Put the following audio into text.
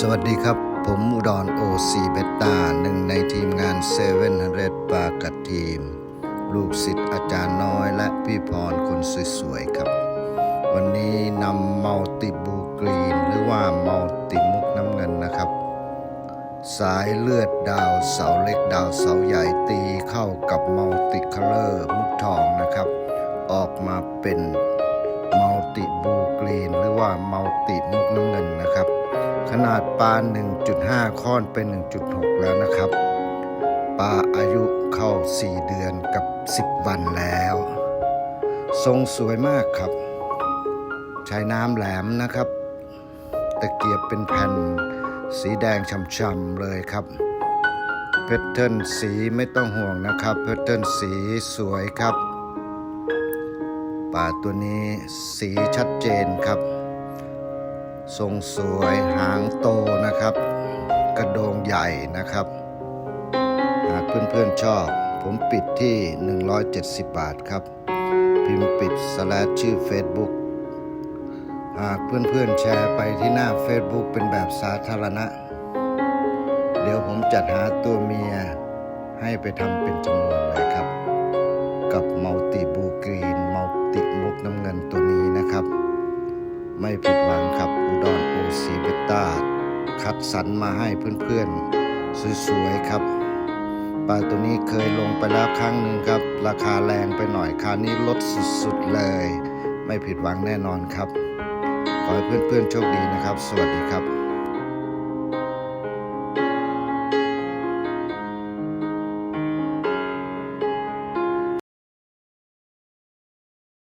สวัสดีครับ ผมอุดรโอซีเบตตาหนึ่งในทีมงานเซเว่นเรปากัดทีม ลูกศิษย์อาจารย์น้อยและพี่พรคนสวยๆครับ วันนี้นำมัลติบูกรีน หรือว่ามัลติมุกน้ำเงินนะครับ สายเลือดดาวเสาเล็กดาวเสาใหญ่ตีเข้ากับมัลติคัลเลอร์มุกทองนะครับ ออกมาเป็นมัลติบูกรีน หรือว่ามัลติมุกน้ำเงินนะครับ นาดปลา 1.5ค่อนเป็น 1.6 แล้วนะครับ ปลาอายุเข้า 4 เดือนกับ 10 วันแล้ว ทรงสวยมากครับ ใช้น้ำแหลมนะครับ ตะเกียบเป็นแผ่นสีแดงช่ำๆเลยครับเพชรเทิร์นสีไม่ต้องห่วงนะครับเพชรเทิร์นสีสวยครับปลาตัวนี้สีชัดเจนครับ ทรงสวยหางโตนะครับ กระโดงใหญ่นะครับ หากเพื่อนๆชอบ ผมปิดที่ 170 บาทครับ พิมพ์ปิดสแลชชื่อ Facebook หากเพื่อนๆแชร์ไปที่หน้า Facebook เป็นแบบสาธารณะ เดี๋ยวผมจัดหาตัวเมียให้ไปทำเป็นจำนวนเลยครับ กับมัลติบูกรีนมัลติมุกน้ำเงินตัวนี้นะครับ ไม่ผิดหวังครับ สีเบต้าคัดสรรมาให้เพื่อนๆ สวยๆครับ ปลาตัวนี้เคยลงไปแล้วครั้งหนึ่งครับ ราคาแรงไปหน่อยคราวนี้ลดสุดๆเลย ไม่ผิดหวังแน่นอนครับ ขอให้เพื่อนๆโชคดีนะครับ สวัสดีครับ